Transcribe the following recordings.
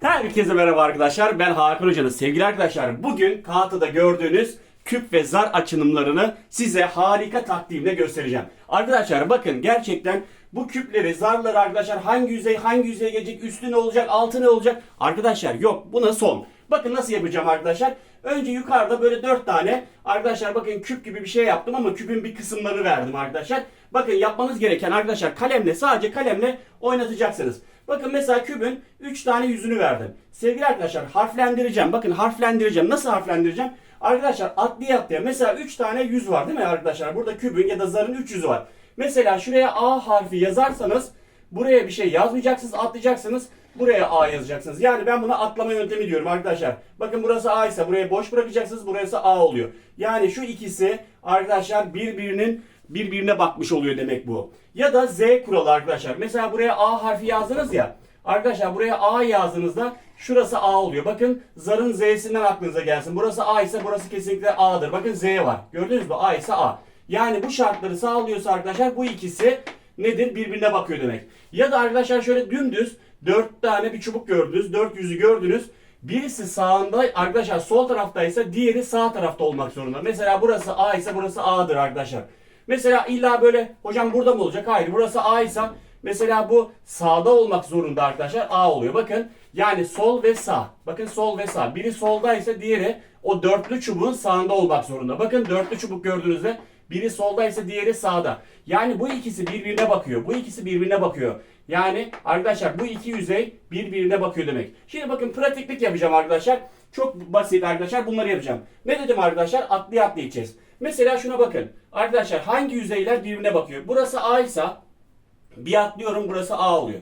Herkese merhaba arkadaşlar. Ben Hakan Hoca'nız. Sevgili arkadaşlar bugün kağıtıda gördüğünüz küp ve zar açınımlarını size harika takdimle göstereceğim. Arkadaşlar bakın gerçekten bu küpleri, zarları arkadaşlar hangi yüzey hangi yüzeye gelecek, üstü ne olacak, altı ne olacak? Arkadaşlar yok buna son. Bakın nasıl yapacağım arkadaşlar. Önce yukarıda böyle dört tane arkadaşlar bakın küp gibi bir şey yaptım ama küpün bir kısımları verdim arkadaşlar. Bakın yapmanız gereken arkadaşlar kalemle sadece kalemle oynatacaksınız. Bakın mesela kübün 3 tane yüzünü verdim. Sevgili arkadaşlar harflendireceğim. Bakın harflendireceğim. Nasıl harflendireceğim? Arkadaşlar atlıya atlıya. Mesela 3 tane yüz var değil mi arkadaşlar? Burada kübün ya da zarın 3 yüzü var. Mesela şuraya A harfi yazarsanız buraya bir şey yazmayacaksınız atlayacaksınız. Buraya A yazacaksınız. Yani ben buna atlama yöntemi diyorum arkadaşlar. Bakın burası A ise buraya boş bırakacaksınız. Burası A oluyor. Yani şu ikisi arkadaşlar birbirinin birbirine bakmış oluyor demek bu. Ya da Z kuralı arkadaşlar. Mesela buraya A harfi yazdınız ya. Arkadaşlar buraya A yazdığınızda şurası A oluyor. Bakın zarın Z'sinden aklınıza gelsin. Burası A ise burası kesinlikle A'dır. Bakın Z var. Gördünüz mü? A ise A. Yani bu şartları sağlıyorsa arkadaşlar bu ikisi nedir? Birbirine bakıyor demek. Ya da arkadaşlar şöyle dümdüz dört tane bir çubuk gördünüz. Dört yüzü gördünüz. Birisi sağında arkadaşlar sol taraftaysa diğeri sağ tarafta olmak zorunda. Mesela burası A ise burası A'dır arkadaşlar. Mesela illa böyle hocam burada mı olacak? Hayır burası A ise mesela bu sağda olmak zorunda arkadaşlar A oluyor. Bakın yani sol ve sağ. Bakın sol ve sağ. Biri soldaysa diğeri o dörtlü çubuğun sağında olmak zorunda. Bakın dörtlü çubuk gördüğünüzde biri soldaysa diğeri sağda. Yani bu ikisi birbirine bakıyor. Bu ikisi birbirine bakıyor. Yani arkadaşlar bu iki yüzey birbirine bakıyor demek. Şimdi bakın pratiklik yapacağım arkadaşlar. Çok basit arkadaşlar bunları yapacağım. Ne dedim arkadaşlar? Atlı atlı gideceğiz. Mesela şuna bakın. Arkadaşlar hangi yüzeyler birbirine bakıyor? Burası A ise bir atlıyorum burası A oluyor.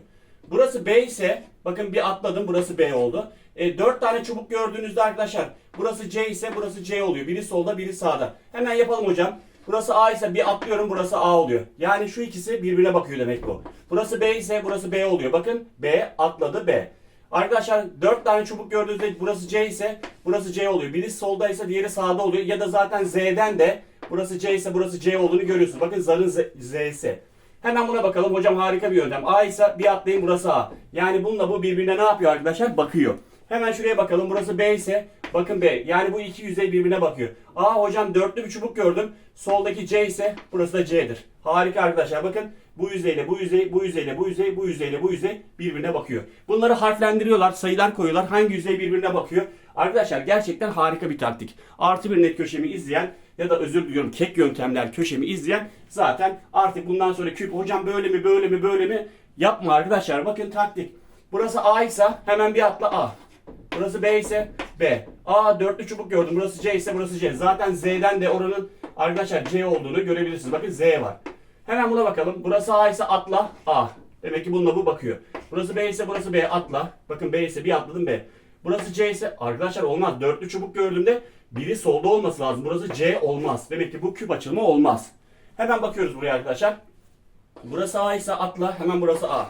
Burası B ise bakın bir atladım burası B oldu. E, 4 tane çubuk gördüğünüzde arkadaşlar burası C ise burası C oluyor. Biri solda biri sağda. Hemen yapalım hocam. Burası A ise bir atlıyorum burası A oluyor. Yani şu ikisi birbirine bakıyor demek bu. Burası B ise burası B oluyor. Bakın B atladı B. Arkadaşlar 4 tane çubuk gördüğünüzde burası C ise burası C oluyor. Biri soldaysa diğeri sağda oluyor. Ya da zaten Z'den de burası C ise burası C olduğunu görüyorsunuz. Bakın zarın Z- Z'si. Hemen buna bakalım. Hocam harika bir yöntem. A ise bir atlayın burası A. Yani bununla bu birbirine ne yapıyor arkadaşlar? Bakıyor. Hemen şuraya bakalım. Burası B ise bakın B. Yani bu iki yüzey birbirine bakıyor. A hocam dörtlü bir çubuk gördüm. Soldaki C ise burası da C'dir. Harika arkadaşlar. Bakın bu yüzeyle bu yüzey, bu yüzeyle bu yüzey, bu yüzeyle bu yüzey birbirine bakıyor. Bunları harflendiriyorlar, sayılar koyuyorlar. Hangi yüzey birbirine bakıyor? Arkadaşlar gerçekten harika bir taktik. Artı bir net köşemi izleyen ya da özür diliyorum kek yöntemler köşemi izleyen zaten artık bundan sonra küp hocam böyle mi böyle mi böyle mi yapma arkadaşlar. Bakın taktik. Burası A ise hemen bir atla A. Burası B ise B. A dörtlü çubuk gördüm. Burası C ise burası C. Zaten Z'den de oranın arkadaşlar C olduğunu görebilirsiniz. Bakın Z var. Hemen buna bakalım. Burası A ise atla A. Demek ki bununla bu bakıyor. Burası B ise burası B atla. Bakın B ise bir atladım B. Burası C ise arkadaşlar olmaz. Dörtlü çubuk gördüğümde biri solda olması lazım. Burası C olmaz. Demek ki bu küp açılımı olmaz. Hemen bakıyoruz buraya arkadaşlar. Burası A ise atla. Hemen burası A.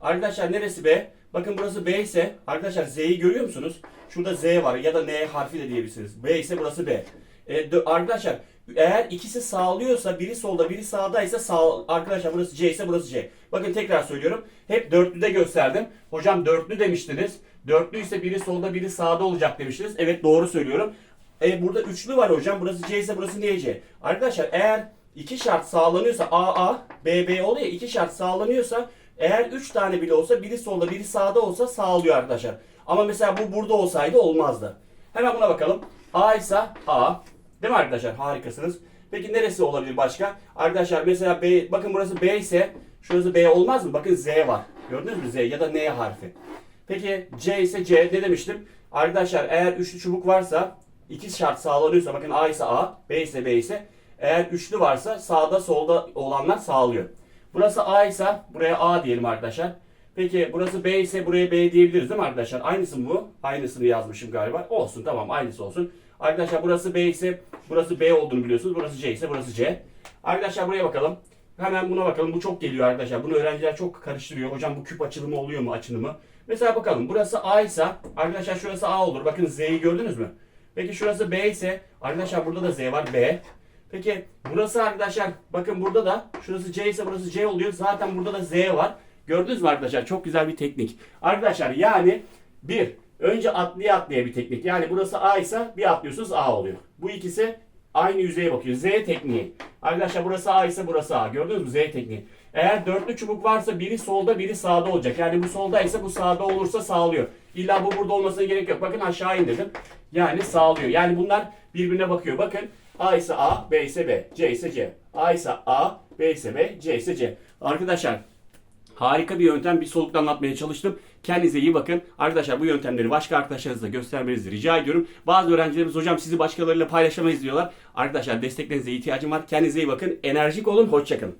Arkadaşlar neresi B? Bakın burası B ise arkadaşlar Z'yi görüyor musunuz? Şurada Z var ya da N harfi de diyebilirsiniz. B ise burası B. E, arkadaşlar eğer ikisi sağlıyorsa biri solda biri sağdaysa sağ arkadaşlar burası C ise burası C. Bakın tekrar söylüyorum. Hep dörtlüde gösterdim. Hocam dörtlü demiştiniz. Dörtlü ise biri solda biri sağda olacak demiştiniz. Evet doğru söylüyorum. E, burada üçlü var hocam. Burası C ise burası niye C? Arkadaşlar eğer iki şart sağlanıyorsa AA, BB oluyor. iki şart sağlanıyorsa eğer üç tane bile olsa biri solda biri sağda olsa sağlıyor arkadaşlar. Ama mesela bu burada olsaydı olmazdı. Hemen buna bakalım. A ise A. Değil mi arkadaşlar? Harikasınız. Peki neresi olabilir başka? Arkadaşlar mesela B, bakın burası B ise şurası B olmaz mı? Bakın Z var. Gördünüz mü Z ya da N harfi. Peki C ise C ne demiştim? Arkadaşlar eğer üçlü çubuk varsa iki şart sağlanıyorsa bakın A ise A, B ise B ise eğer üçlü varsa sağda solda olanlar sağlıyor. Burası A ise buraya A diyelim arkadaşlar. Peki burası B ise buraya B diyebiliriz değil mi arkadaşlar? Aynısı mı bu? Aynısını yazmışım galiba. Olsun tamam aynısı olsun. Arkadaşlar burası B ise burası B olduğunu biliyorsunuz. Burası C ise burası C. Arkadaşlar buraya bakalım. Hemen buna bakalım. Bu çok geliyor arkadaşlar. Bunu öğrenciler çok karıştırıyor. Hocam bu küp açılımı oluyor mu açılımı? Mesela bakalım. Burası A ise arkadaşlar şurası A olur. Bakın Z'yi gördünüz mü? Peki şurası B ise arkadaşlar burada da Z var B. Peki burası arkadaşlar bakın burada da şurası C ise burası C oluyor. Zaten burada da Z var. Gördünüz mü arkadaşlar? Çok güzel bir teknik. Arkadaşlar yani Bir, önce atlaya atlaya bir teknik. Yani burası A ise bir atlıyorsunuz A oluyor. Bu ikisi aynı yüzeye bakıyor. Z tekniği. Arkadaşlar burası A ise burası A. Gördünüz mü Z tekniği. Eğer dörtlü çubuk varsa biri solda biri sağda olacak. Yani bu solda ise bu sağda olursa sağlıyor. İlla bu burada olmasına gerek yok. Bakın aşağı indirdim. Yani sağlıyor. Yani bunlar birbirine bakıyor. Bakın A ise A, B ise B, C ise C. A ise A, B ise B, C ise C. Arkadaşlar Harika bir yöntem. Bir solukta anlatmaya çalıştım. Kendinize iyi bakın. Arkadaşlar bu yöntemleri başka arkadaşlarınızla göstermenizi rica ediyorum. Bazı öğrencilerimiz hocam sizi başkalarıyla paylaşamayız diyorlar. Arkadaşlar desteklerinize ihtiyacım var. Kendinize iyi bakın. Enerjik olun. Hoşçakalın.